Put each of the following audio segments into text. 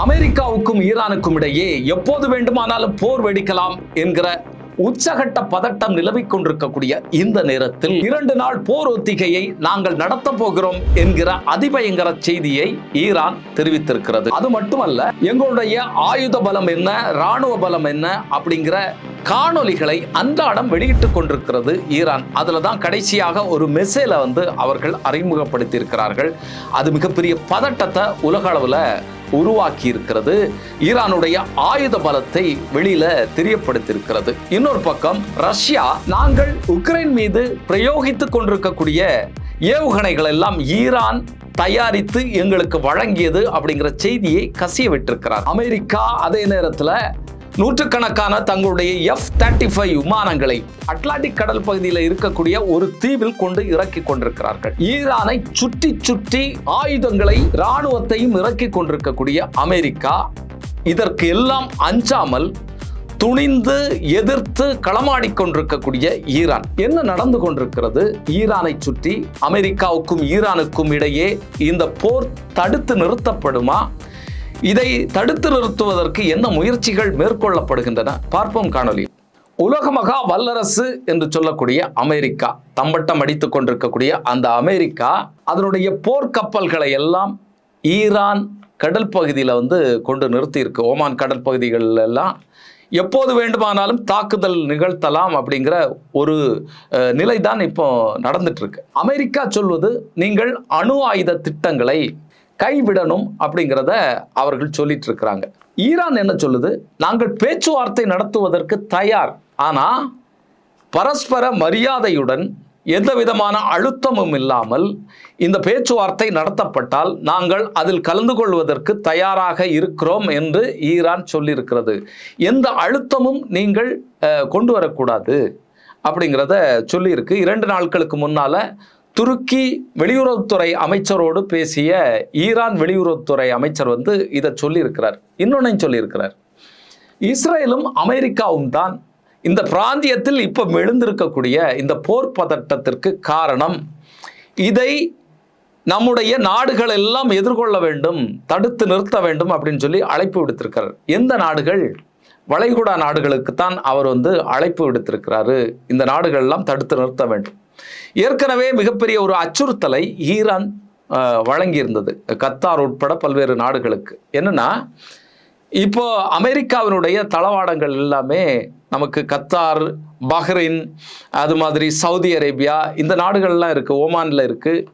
அமெரிக்காவுக்கும் ஈரானுக்கும் இடையே எப்போது வேண்டுமானாலும் போர் வெடிக்கலாம் என்கிற உச்சகட்ட பதட்டம் நிலவிக் கொண்டிருக்கக்கூடிய இந்த நேரத்தில் இரண்டு நாள் போர் ஒத்திகையை நாங்கள் நடத்த போகிறோம் என்கிற அதிபயங்கர செய்தியை ஈரான் தெரிவித்திருக்கிறது. அது மட்டுமல்ல எங்களுடைய ஆயுத பலம் என்ன ராணுவ பலம் என்ன அப்படிங்கிற காணொலிகளை அன்றாடம் வெளியிட்டுக் கொண்டிருக்கிறது ஈரான். அதில் தான் கடைசியாக ஒரு மெசேல வந்து அவர்கள் அறிமுகப்படுத்தியிருக்கிறார்கள். அது மிகப்பெரிய பதட்டத்தை உலக அளவில் உருவாக்கி இருக்கிறது ஈரானுடைய ஆயுத பலத்தை வெளியில தெரியப்படுத்தியிருக்கிறது. இன்னொரு பக்கம் ரஷ்யா நாங்கள் உக்ரைன் மீது பிரயோகித்துக் கொண்டிருக்கக்கூடிய ஏவுகணைகள் எல்லாம் ஈரான் தயாரித்து எங்களுக்கு வழங்கியது அப்படிங்கிற செய்தியை கசிய விட்டிருக்கிறார் அமெரிக்கா அதே நேரத்தில் நூற்றுக்கணக்கான தங்களுடைய எஃப் தேர்ட்டி ஃபைவ் விமானங்களை அட்லாண்டிக் கடல் பகுதியில் இருக்கக்கூடிய ஒரு தீவில் கொண்டு இறக்கி கொண்டிருக்கிறார்கள். ஈரானை சுற்றி சுற்றி ஆயுதங்களை இராணுவத்தையும் இறக்கி கொண்டிருக்கக்கூடிய அமெரிக்கா இதற்கு எல்லாம் அஞ்சாமல் துணிந்து எதிர்த்து களமாடிக் கொண்டிருக்கக்கூடிய ஈரான். என்ன நடந்து கொண்டிருக்கிறது? ஈரானை சுற்றி அமெரிக்காவுக்கும் ஈரானுக்கும் இடையே இந்த போர் தடுத்து நிறுத்தப்படுமா? இதை தடுத்து நிறுத்துவதற்கு என்ன முயற்சிகள் மேற்கொள்ளப்படுகின்றன? பார்ப்போம் காணொலி உலக மகா வல்லரசு என்று சொல்லக்கூடிய அமெரிக்கா தம்பட்டம் அடித்துக் கொண்டிருக்கக்கூடிய அந்த அமெரிக்கா அதனுடைய போர்க்கப்பல்களை எல்லாம் ஈரான் கடல் பகுதியில் வந்து கொண்டு நிறுத்தியிருக்கு. ஓமான் கடல் பகுதிகளில் எல்லாம் எப்போது வேண்டுமானாலும் தாக்குதல் நிகழ்த்தலாம் அப்படிங்கிற ஒரு நிலை தான் இப்போ நடந்துட்டு இருக்கு. அமெரிக்கா சொல்வது நீங்கள் அணு ஆயுத திட்டங்களை கைவிடணும் அப்படிங்கிறத அவர்கள் சொல்லிட்டு இருக்கிறாங்க ஈரான் என்ன சொல்லுது? நாங்கள் பேச்சுவார்த்தை நடத்துவதற்கு தயார். ஆனால் பரஸ்பர மரியாதையுடன் எந்த விதமான அழுத்தமும் இல்லாமல் இந்த பேச்சுவார்த்தை நடத்தப்பட்டால் நாங்கள் அதில் கலந்து கொள்வதற்கு தயாராக இருக்கிறோம் என்று ஈரான் சொல்லியிருக்கிறது. எந்த அழுத்தமும் நீங்கள் கொண்டு வரக்கூடாது அப்படிங்கிறத சொல்லியிருக்கு. இரண்டு நாட்களுக்கு முன்னால் துருக்கி வெளியுறவுத்துறை அமைச்சரோடு பேசிய ஈரான் வெளியுறவுத்துறை அமைச்சர் வந்து இதை சொல்லியிருக்கிறார். இன்னொன்னையும் சொல்லியிருக்கிறார். இஸ்ரேலும் அமெரிக்காவும் தான் இந்த பிராந்தியத்தில் இப்போ எழுந்திருக்கக்கூடிய இந்த போர் பதட்டத்திற்கு காரணம். இதை நம்முடைய நாடுகள் எல்லாம் எதிர்கொள்ள வேண்டும் தடுத்து நிறுத்த வேண்டும் அப்படின்னு சொல்லி அழைப்பு விடுத்திருக்கிறார். எந்த நாடுகள்? வளைகுடா நாடுகளுக்கு தான் அவர் வந்து அழைப்பு விடுத்திருக்கிறாரு. இந்த நாடுகள் எல்லாம் தடுத்து நிறுத்த வேண்டும். ஏற்கனவே மிகப்பெரிய ஒரு அச்சுறுத்தலை ஈரான் வழங்கியிருந்தது. கத்தார் உட்பட பல்வேறு நாடுகளுக்கு. என்னன்னா இப்போ அமெரிக்காவினுடைய தளவாடங்கள் எல்லாமே நமக்கு கத்தார் பஹ்ரைன் அது மாதிரி சவுதி அரேபியா இந்த நாடுகள்லாம் இருக்குது ஓமானில் இருக்குது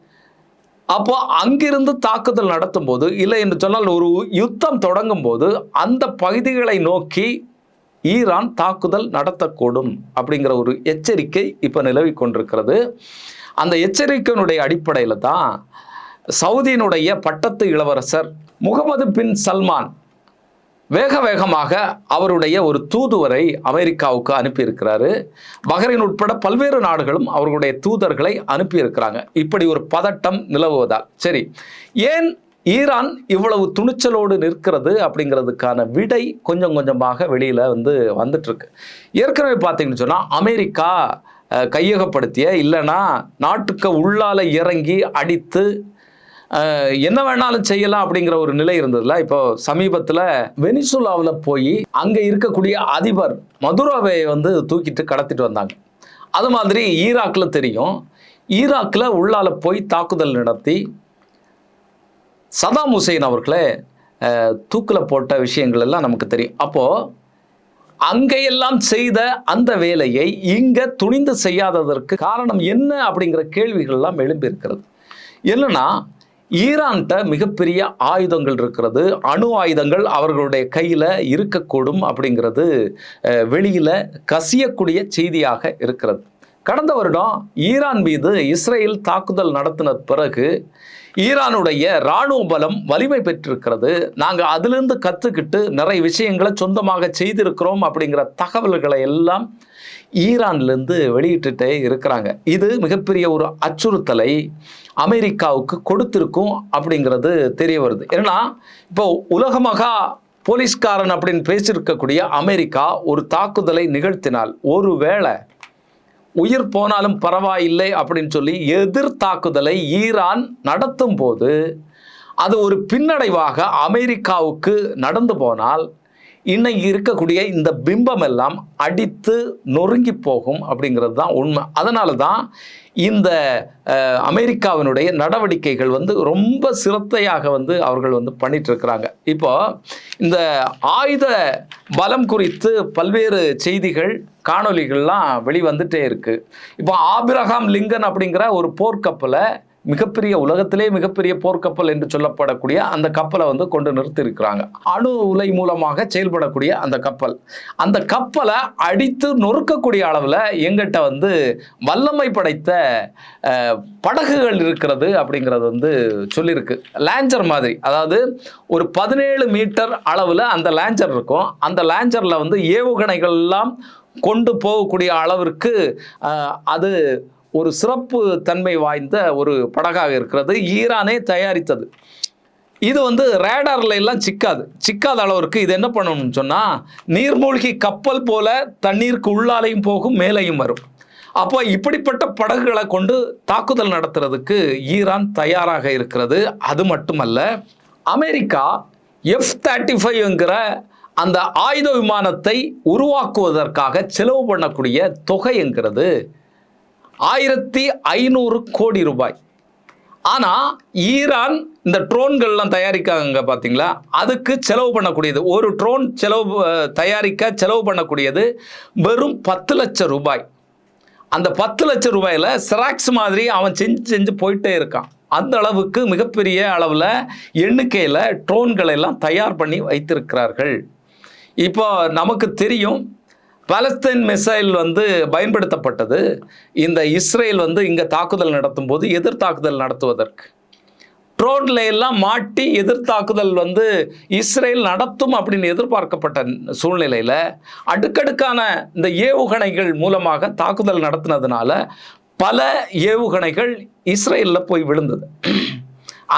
அப்போ அங்கிருந்து தாக்குதல் நடத்தும் போது இல்லை என்று சொன்னால் ஒரு யுத்தம் தொடங்கும் போது அந்த பகுதிகளை நோக்கி ஈரான் தாக்குதல் நடத்தக்கூடும் அப்படிங்கிற ஒரு எச்சரிக்கை இப்போ நிலவி கொண்டிருக்கிறது. அந்த எச்சரிக்கையினுடைய அடிப்படையில் தான் சவுதியினுடைய பட்டத்து இளவரசர் முகமது பின் சல்மான் வேக வேகமாக அவருடைய ஒரு தூதுவரை அமெரிக்காவுக்கு அனுப்பியிருக்கிறாரு. பஹ்ரைன் உட்பட பல்வேறு நாடுகளும் அவர்களுடைய தூதர்களை அனுப்பியிருக்கிறாங்க. இப்படி ஒரு பதட்டம் நிலவுவதால். சரி ஏன் ஈரான் இவ்வளவு துணிச்சலோடு நிற்கிறது அப்படிங்கிறதுக்கான விடை கொஞ்சம் கொஞ்சமாக வெளியில் வந்து வந்துட்டுருக்கு. ஏற்கனவே பார்த்தீங்கன்னு சொன்னால் அமெரிக்கா கையகப்படுத்திய இல்லைன்னா நாட்டுக்கு உள்ளால் இறங்கி அடித்து என்ன வேணாலும் செய்யலாம் அப்படிங்கிற ஒரு நிலை இருந்ததுல. இப்போ சமீபத்தில் வெனிசுலாவில் போய் அங்கே இருக்கக்கூடிய அதிபர் மதுராவை வந்து தூக்கிட்டு கடத்திட்டு வந்தாங்க. அது மாதிரி ஈராக்கில் தெரியும். ஈராக்கில் உள்ளால போய் தாக்குதல் நடத்தி சதாம் ஹுசைன் அவர்களை தூக்கில் போட்ட விஷயங்கள் எல்லாம் நமக்கு தெரியும். அப்போது அங்கெல்லாம் செய்த அந்த வேலையை இங்கே துணிந்து செய்யாததற்கு காரணம் என்ன அப்படிங்கிற கேள்விகள்லாம் எழும்பியிருக்கிறது. என்னென்னா ஈரான்கிட்ட மிகப்பெரிய ஆயுதங்கள் இருக்கிறது அணு ஆயுதங்கள் அவர்களுடைய கையில் இருக்கக்கூடும் அப்படிங்கிறது வெளியில் கசியக்கூடிய செய்தியாக இருக்கிறது. கடந்த வருடம் ஈரான் மீது இஸ்ரேல் தாக்குதல் நடத்தின பிறகு ஈரானுடைய இராணுவ பலம் வலிமை பெற்றிருக்கிறது. நாங்கள் அதிலிருந்து கற்றுக்கிட்டு நிறைய விஷயங்களை சொந்தமாக செய்திருக்கிறோம் அப்படிங்கிற தகவல்களை எல்லாம் ஈரான்லேருந்து வெளியிட்டுட்டே இருக்கிறாங்க. இது மிகப்பெரிய ஒரு அச்சுறுத்தலை அமெரிக்காவுக்கு கொடுத்திருக்கும் அப்படிங்கிறது தெரிய வருது. ஏன்னா இப்போ உலகமகா போலீஸ்காரன் அப்படின்னு பேசியிருக்கக்கூடிய அமெரிக்கா ஒரு தாக்குதலை நிகழ்த்தினால் ஒருவேளை உயிர் போனாலும் பரவாயில்லை அப்படின்னு சொல்லி எதிர் தாக்குதலை ஈரான் நடத்தும் போது அது ஒரு பின்னடைவாக அமெரிக்காவுக்கு நடந்து போனால் இன்னைக்கு இருக்கக்கூடிய இந்த பிம்பம் எல்லாம் அடித்து நொறுங்கி போகும் அப்படிங்கிறது தான் உண்மை. அதனால தான் இந்த அமெரிக்காவினுடைய நடவடிக்கைகள் வந்து ரொம்ப சிரத்தையாக வந்து அவர்கள் வந்து பண்ணிட்டு இருக்கிறாங்க இப்போ இந்த ஆயுத பலம் குறித்து பல்வேறு செய்திகள் காணொளிகள்லாம் வெளிவந்துட்டே இருக்கு. இப்போ ஆபிரகாம் லிங்கன் அப்படிங்கிற ஒரு போர்க்கப்பலை மிகப்பெரிய உலகத்திலே மிகப்பெரிய போர்க்கப்பல் என்று சொல்லப்படக்கூடிய அந்த கப்பலை வந்து கொண்டு நிறுத்தியிருக்கிறாங்க. அணு உலை மூலமாக செயல்படக்கூடிய அந்த கப்பல். அந்த கப்பலை அடித்து நொறுக்கக்கூடிய அளவில் எங்கிட்ட வந்து வல்லமை படைத்த படகுகள் இருக்கிறது அப்படிங்கிறது வந்து சொல்லியிருக்கு. லேஞ்சர் மாதிரி. அதாவது ஒரு பதினேழு மீட்டர் அளவில் அந்த லேஞ்சர் இருக்கும். அந்த லேஞ்சரில் வந்து ஏவுகணைகள்லாம் கொண்டு போகக்கூடிய அளவிற்கு அது ஒரு சிறப்பு தன்மை வாய்ந்த ஒரு படகாக இருக்கிறது. ஈரானே தயாரித்தது. இது வந்து ரேடார்ல எல்லாம் சிக்காது. சிக்காத அளவிற்கு இது என்ன பண்ணணும்னு சொன்னால் நீர்மூழ்கி கப்பல் போல தண்ணீருக்கு உள்ளாலையும் போகும் மேலையும் வரும். அப்போ இப்படிப்பட்ட படகுகளை கொண்டு தாக்குதல் நடத்துறதுக்கு ஈரான் தயாராக இருக்கிறது. அது மட்டுமல்ல அமெரிக்கா எஃப் தேர்ட்டி ஃபைவ்ங்கிற அந்த ஆயுத விமானத்தை உருவாக்குவதற்காக செலவு பண்ணக்கூடிய தொகைங்கிறது ஆயிரத்தி ஐநூறு கோடி ரூபாய். ஆனால் ஈரான் இந்த ட்ரோன்கள்லாம் தயாரிக்காங்க பார்த்தீங்களா அதுக்கு செலவு பண்ணக்கூடியது. ஒரு ட்ரோன் செலவு தயாரிக்க செலவு பண்ணக்கூடியது வெறும் பத்து லட்சம் ரூபாய். அந்த பத்து லட்சம் ரூபாயில் சிராக்ஸ் மாதிரி அவன் செஞ்சு செஞ்சு போயிட்டே இருக்கான். அந்த அளவுக்கு மிகப்பெரிய அளவில் எண்ணிக்கையில் ட்ரோன்களை எல்லாம் தயார் பண்ணி வைத்திருக்கிறார்கள். இப்போ நமக்கு தெரியும் பாலஸ்தீன் மிசைல் வந்து பயன்படுத்தப்பட்டது. இந்த இஸ்ரேல் வந்து இங்கே தாக்குதல் நடத்தும் போது எதிர் தாக்குதல் நடத்துவதற்கு. ட்ரோன்ல எல்லாம் மாட்டி எதிர்த்தாக்குதல் வந்து இஸ்ரேல் நடத்தும் அப்படின்னு எதிர்பார்க்கப்பட்ட சூழ்நிலையில் அடுக்கடுக்கான இந்த ஏவுகணைகள் மூலமாக தாக்குதல் நடத்தினதுனால பல ஏவுகணைகள் இஸ்ரேலில் போய் விழுந்தது.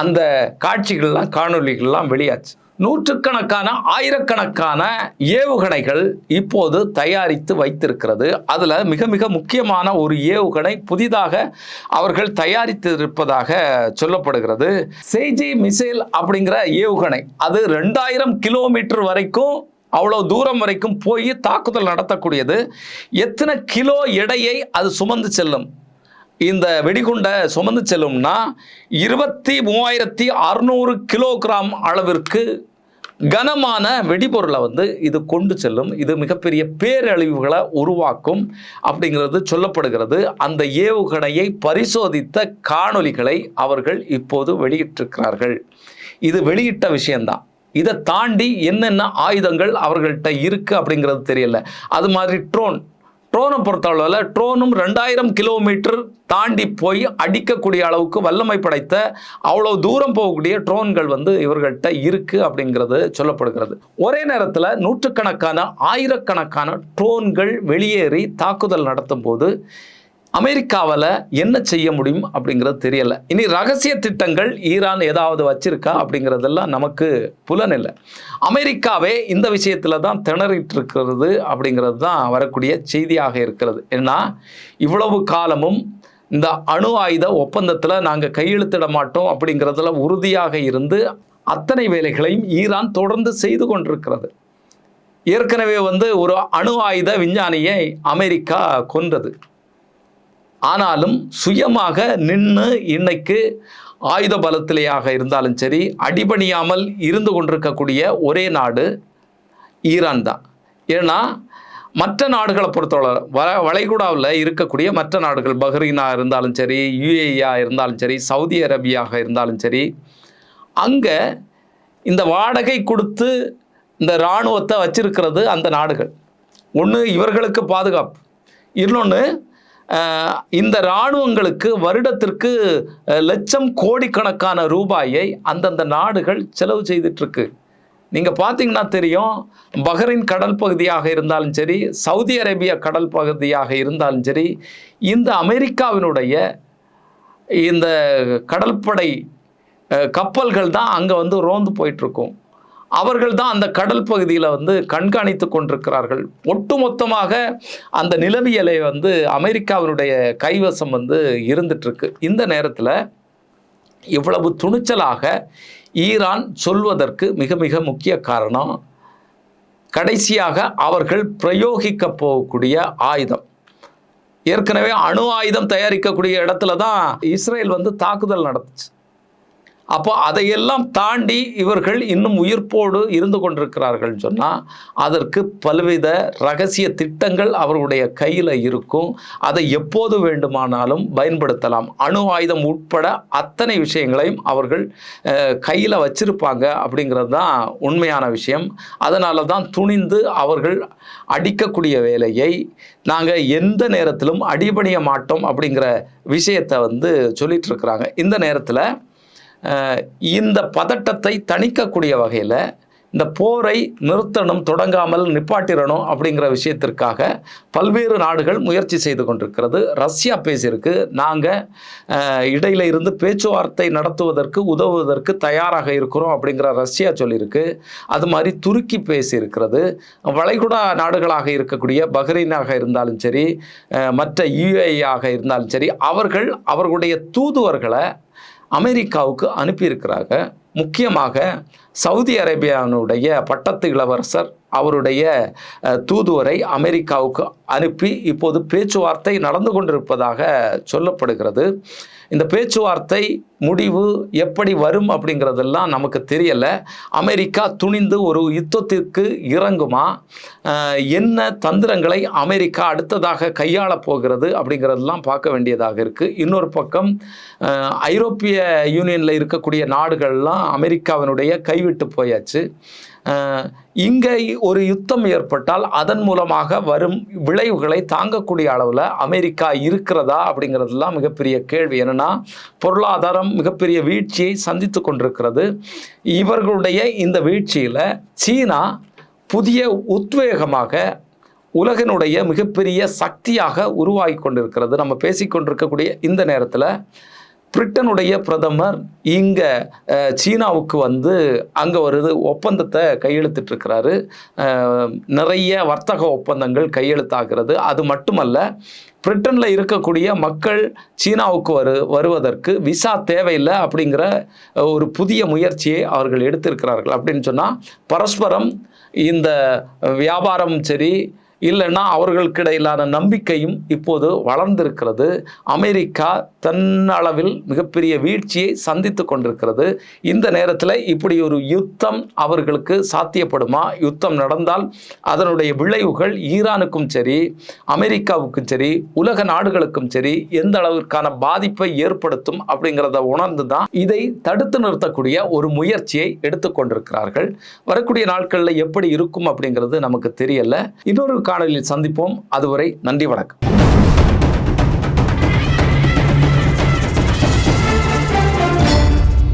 அந்த காட்சிகள்லாம் காணொளிகள்லாம் வெளியாச்சு. நூற்றுக்கணக்கான ஆயிரக்கணக்கான ஏவுகணைகள் இப்போது தயாரித்து வைத்திருக்கிறது. அதில் மிக மிக முக்கியமான ஒரு ஏவுகணை புதிதாக அவர்கள் தயாரித்திருப்பதாக சொல்லப்படுகிறது. சேஜி மிசைல் அப்படிங்கிற ஏவுகணை அது ரெண்டாயிரம் கிலோமீட்டர் வரைக்கும் அவ்வளோ தூரம் வரைக்கும் போய் தாக்குதல் நடத்தக்கூடியது. எத்தனை கிலோ எடையை அது சுமந்து செல்லும்? இந்த வெடிகுண்டை சுமந்து செல்லும்னா இருபத்தி மூவாயிரத்தி அறுநூறு கிலோகிராம் அளவிற்கு கனமான வெடிபொருளை வந்து இது கொண்டு செல்லும். இது மிகப்பெரிய பேரழிவுகளை உருவாக்கும் அப்படிங்கிறது சொல்லப்படுகிறது. அந்த ஏவுகணையை பரிசோதித்த காணொலிகளை அவர்கள் இப்போது வெளியிட்டிருக்கிறார்கள். இது வெளியிட்ட விஷயம்தான். இதை தாண்டி என்னென்ன ஆயுதங்கள் அவர்கள்ட்ட இருக்குது அப்படிங்கிறது தெரியல. அது மாதிரி ட்ரோன் ட்ரோனை பொறுத்தளவில் ட்ரோனும் ரெண்டாயிரம் கிலோமீட்டர் தாண்டி போய் அடிக்கக்கூடிய அளவுக்கு வல்லமை படைத்த அவ்வளோ தூரம் போகக்கூடிய ட்ரோன்கள் வந்து இவர்கள்ட்ட இருக்குது அப்படிங்கிறது சொல்லப்படுகிறது. ஒரே நேரத்தில் நூற்றுக்கணக்கான ஆயிரக்கணக்கான ட்ரோன்கள் வெளியேறி தாக்குதல் நடத்தும் போது அமெரிக்காவில் என்ன செய்ய முடியும் அப்படிங்கிறது தெரியல. இனி ரகசிய திட்டங்கள் ஈரான் ஏதாவது வச்சிருக்கா அப்படிங்கிறதெல்லாம் நமக்கு புலன் இல்லை அமெரிக்காவே இந்த விஷயத்தில் தான் திணறிட்டு இருக்கிறது அப்படிங்கிறது தான் வரக்கூடிய செய்தியாக இருக்கிறது. ஏன்னா இவ்வளவு காலமும் இந்த அணு ஆயுத ஒப்பந்தத்தில் நாங்கள் கையெழுத்திட மாட்டோம் அப்படிங்கிறதுல உறுதியாக இருந்து அத்தனை வேலைகளையும் ஈரான் தொடர்ந்து செய்து கொண்டிருக்கிறது. ஏற்கனவே வந்து ஒரு அணு ஆயுத விஞ்ஞானியை அமெரிக்கா கொன்றது. ஆனாலும் சுயமாக நின்று இன்னைக்கு ஆயுத பலத்திலேயாக இருந்தாலும் சரி அடிபணியாமல் இருந்து கொண்டிருக்கக்கூடிய ஒரே நாடு ஈரான் தான். ஏன்னா மற்ற நாடுகளை பொறுத்தவரை வ வளைகுடாவில் இருக்கக்கூடிய மற்ற நாடுகள் பஹ்ரீனாக இருந்தாலும் சரி யுஏஇயா இருந்தாலும் சரி சவுதி அரேபியாக இருந்தாலும் சரி அங்கே இந்த வாடகை கொடுத்து இந்த இராணுவத்தை வச்சிருக்கிறது அந்த நாடுகள். ஒன்று இவர்களுக்கு பாதுகாப்பு இன்னொன்று இந்த இராணுவங்களுக்கு வருடத்திற்கு லட்சம் கோடிக்கணக்கான ரூபாயை அந்தந்த நாடுகள் செலவு செய்துட்ருக்கு நீங்கள் பார்த்தீங்கன்னா தெரியும் பஹ்ரைன் கடல் பகுதியாக இருந்தாலும் சரி சவுதி அரேபியா கடல் பகுதியாக இருந்தாலும் சரி இந்த அமெரிக்காவினுடைய இந்த கடற்படை கப்பல்கள் தான் அங்கே வந்து ரோந்து போயிட்டுருக்கும். அவர்கள் தான் அந்த கடல் பகுதியில் வந்து கண்காணித்து கொண்டிருக்கிறார்கள். ஒட்டுமொத்தமாக அந்த நிலவியலை வந்து அமெரிக்காவினுடைய கைவசம் வந்து இருந்துட்டுருக்கு. இந்த நேரத்தில் இவ்வளவு துணிச்சலாக ஈரான் சொல்வதற்கு மிக மிக முக்கிய காரணம் கடைசியாக அவர்கள் பிரயோகிக்க போகக்கூடிய ஆயுதம். ஏற்கனவே அணு ஆயுதம் தயாரிக்கக்கூடிய இடத்துல தான் இஸ்ரேல் வந்து தாக்குதல் நடத்துச்சு. அப்போ அதையெல்லாம் தாண்டி இவர்கள் இன்னும் உயிர்ப்போடு இருந்து கொண்டிருக்கிறார்கள் சொன்னால் அதற்கு பல்வித ரகசிய திட்டங்கள் அவர்களுடைய கையில் இருக்கும். அதை எப்போது வேண்டுமானாலும் பயன்படுத்தலாம். அணு ஆயுதம் உட்பட அத்தனை விஷயங்களையும் அவர்கள் கையில் வச்சிருப்பாங்க அப்படிங்கிறது தான் உண்மையான விஷயம். அதனால தான் துணிந்து அவர்கள் அடிக்கக்கூடிய வேலையை நாங்கள் எந்த நேரத்திலும் அடிபணிய மாட்டோம் அப்படிங்கிற விஷயத்தை வந்து சொல்லிட்டு இருக்கிறாங்க. இந்த நேரத்தில் இந்த பதட்டத்தை தணிக்கக்கூடிய வகையில் இந்த போரை நிறுத்தணும் தொடங்காமல் நிப்பாட்டிடணும் அப்படிங்கிற விஷயத்திற்காக பல்வேறு நாடுகள் முயற்சி செய்து கொண்டிருக்கிறது. ரஷ்யா பேசியிருக்கு. நாங்கள் இடையில இருந்து பேச்சுவார்த்தை நடத்துவதற்கு உதவுவதற்கு தயாராக இருக்கிறோம் அப்படிங்கிற ரஷ்யா சொல்லியிருக்கு. அது மாதிரி துருக்கி பேசியிருக்கிறது. வளைகுடா நாடுகளாக இருக்கக்கூடிய பஹ்ரைனாக இருந்தாலும் சரி மற்ற யுஏஆக இருந்தாலும் சரி அவர்கள் அவர்களுடைய தூதுவர்களை அமெரிக்காவுக்கு அனுப்பியிருக்கிறாங்க. முக்கியமாக சவுதி அரேபியானுடைய பட்டத்து இளவரசர் அவருடைய தூதுவரை அமெரிக்காவுக்கு அனுப்பி இப்போது பேச்சுவார்த்தை நடந்து கொண்டிருப்பதாக சொல்லப்படுகிறது. இந்த பேச்சுவார்த்தை முடிவு எப்படி வரும் அப்படிங்கிறதெல்லாம் நமக்கு தெரியலை. அமெரிக்கா துணிந்து ஒரு யுத்தத்திற்கு இறங்குமா? என்ன தந்திரங்களை அமெரிக்கா அடுத்ததாக கையாளப் போகிறது அப்படிங்கிறதெல்லாம் பார்க்க வேண்டியதாக இருக்குது இன்னொரு பக்கம் ஐரோப்பிய யூனியனில் இருக்கக்கூடிய நாடுகள்லாம் அமெரிக்காவினுடைய கைவிட்டு போயாச்சு. இங்கே ஒரு யுத்தம் ஏற்பட்டால் அதன் மூலமாக வரும் விளைவுகளை தாங்கக்கூடிய அளவில் அமெரிக்கா இருக்கிறதா அப்படிங்கிறதுலாம் மிகப்பெரிய கேள்வி. என்னென்னா பொருளாதாரம் மிகப்பெரிய வீழ்ச்சியை சந்தித்து கொண்டிருக்கிறது. இவர்களுடைய இந்த வீழ்ச்சியில் சீனா புதிய உத்வேகமாக உலகினுடைய மிகப்பெரிய சக்தியாக உருவாகி கொண்டிருக்கிறது. நம்ம பேசிக்கொண்டிருக்கக்கூடிய இந்த நேரத்தில் பிரிட்டனுடைய பிரதமர் இங்கே சீனாவுக்கு வந்து அங்கே ஒரு இது ஒப்பந்தத்தை கையெழுத்திட்டு இருக்கிறாரு நிறைய வர்த்தக ஒப்பந்தங்கள் கையெழுத்தாகிறது. அது மட்டுமல்ல பிரிட்டனில் இருக்கக்கூடிய மக்கள் சீனாவுக்கு வரு வருவதற்கு விசா தேவையில்லை அப்படிங்கிற ஒரு புதிய முயற்சியை அவர்கள் எடுத்திருக்கிறார்கள். அப்படின்னு சொன்னால் பரஸ்பரம் இந்த வியாபாரம் சரி இல்லைன்னா அவர்களுக்கிடையிலான நம்பிக்கையும் இப்போது வளர்ந்திருக்கிறது. அமெரிக்கா தன்னளவில் மிகப்பெரிய வீழ்ச்சியை சந்தித்து கொண்டிருக்கிறது. இந்த நேரத்தில் இப்படி ஒரு யுத்தம் அவர்களுக்கு சாத்தியப்படுமா? யுத்தம் நடந்தால் அதனுடைய விளைவுகள் ஈரானுக்கும் சரி அமெரிக்காவுக்கும் சரி உலக நாடுகளுக்கும் சரி எந்த அளவிற்கான பாதிப்பை ஏற்படுத்தும் அப்படிங்கிறத உணர்ந்து தான் இதை தடுத்து நிறுத்தக்கூடிய ஒரு முயற்சியை எடுத்துக்கொண்டிருக்கிறார்கள் வரக்கூடிய நாட்களில் எப்படி இருக்கும் அப்படிங்கிறது நமக்கு தெரியல. இன்னொரு காணொலியில் சந்திப்போம். அதுவரை நன்றி வணக்கம்.